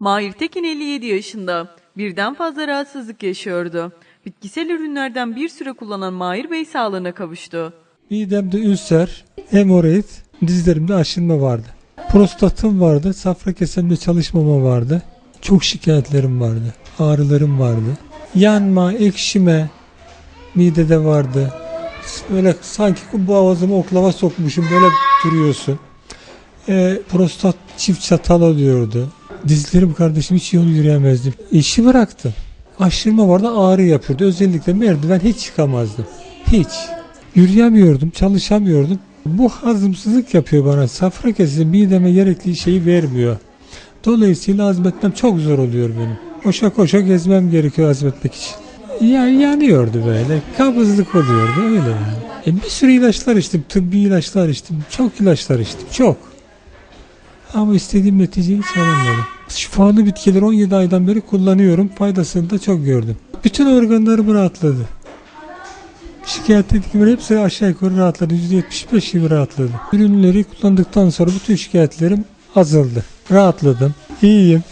Mahir Tekin 57 yaşında. Birden fazla rahatsızlık yaşıyordu. Bitkisel ürünlerden bir süre kullanan Mahir Bey sağlığına kavuştu. Midemde ülser, hemoroid, dizlerimde aşınma vardı. Prostatım vardı, safra kesemde çalışmama vardı. Çok şikayetlerim vardı, ağrılarım vardı. Yanma, ekşime midede vardı. Böyle sanki boğazıma oklava sokmuşum böyle duruyorsun. Ee, prostat çift çatal oluyordu. Dizlerim kardeşim hiç yol yürüyemezdim. İşi bıraktım. Aşırma vardı ağrı yapıyordu. Özellikle merdiven hiç çıkamazdım. Hiç. Yürüyemiyordum, çalışamıyordum. Bu hazımsızlık yapıyor bana. Safra kesesi mideme gerekli şeyi vermiyor. Dolayısıyla hazmetmem çok zor oluyor benim. Koşa koşa gezmem gerekiyor hazmetmek için. Yani yanıyordu böyle. Kabızlık oluyordu öyle yani. E bir sürü ilaçlar içtim. Tıbbi ilaçlar içtim. Çok ilaçlar içtim. Çok. Ama istediğim neticeyi hiç alamadım. Şifalı bitkileri 17 aydan beri kullanıyorum. Faydasını da çok gördüm. Bütün organlarım rahatladı. Şikayet ettiklerim hepsi aşağı yukarı rahatladı. %75 gibi rahatladı. Ürünleri kullandıktan sonra bütün şikayetlerim azaldı. Rahatladım. İyiyim.